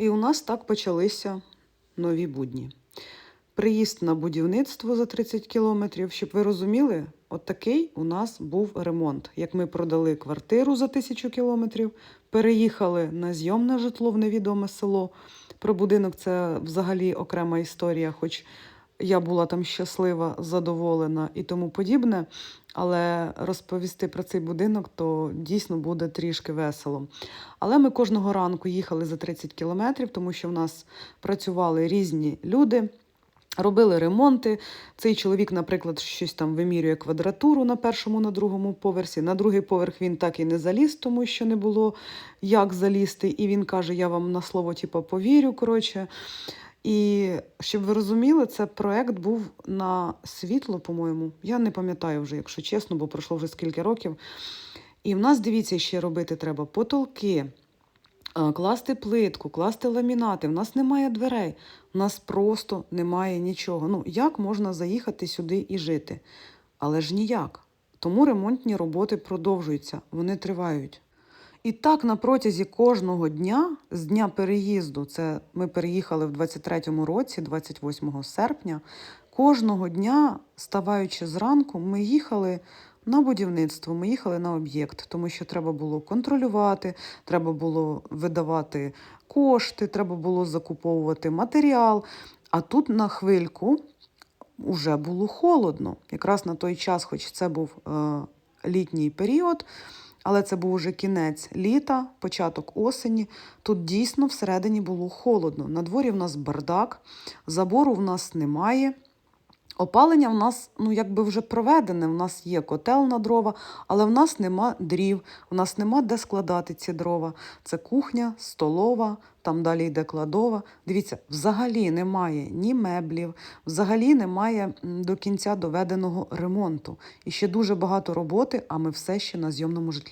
І у нас так почалися нові будні. Приїзд на будівництво за 30 кілометрів, щоб ви розуміли, от такий у нас був ремонт. Як ми продали квартиру за тисячу кілометрів, переїхали на зйомне житло в невідоме село. Про будинок це взагалі окрема історія, хоч я була там щаслива, задоволена і тому подібне. Але розповісти про цей будинок то дійсно буде трішки весело. Але ми кожного ранку їхали за 30 кілометрів, тому що в нас працювали різні люди. Робили ремонти. Цей чоловік, наприклад, щось там вимірює квадратуру на першому, на другому поверсі. На другий поверх він так і не заліз, тому що не було як залізти. І він каже: Я вам на слово типу, повірю. коротше. І щоб ви розуміли, це проект був на світло, по-моєму. Я не пам'ятаю вже, якщо чесно, бо пройшло вже скільки років. І в нас, дивіться, ще робити треба потолки, класти плитку, класти ламінати. В нас немає дверей, в нас просто немає нічого. Ну, як можна заїхати сюди і жити? Але ж ніяк. Тому ремонтні роботи продовжуються, вони тривають. І так на протязі кожного дня, з дня переїзду, це ми переїхали в 23-му році, 28 серпня. Кожного дня, ставаючи зранку, ми їхали на будівництво, ми їхали на об'єкт, тому що треба було контролювати, треба було видавати кошти, треба було закуповувати матеріал. А тут на хвильку вже було холодно. Якраз на той час, хоч це був е, літній період, але це був уже кінець літа, початок осені. Тут дійсно всередині було холодно. На дворі в нас бардак, забору в нас немає. Опалення в нас ну якби вже проведене. В нас є котел на дрова, але в нас нема дрів, в нас нема де складати ці дрова. Це кухня, столова, там далі йде кладова. Дивіться, взагалі немає ні меблів, взагалі немає до кінця доведеного ремонту. І ще дуже багато роботи, а ми все ще на зйомному житлі.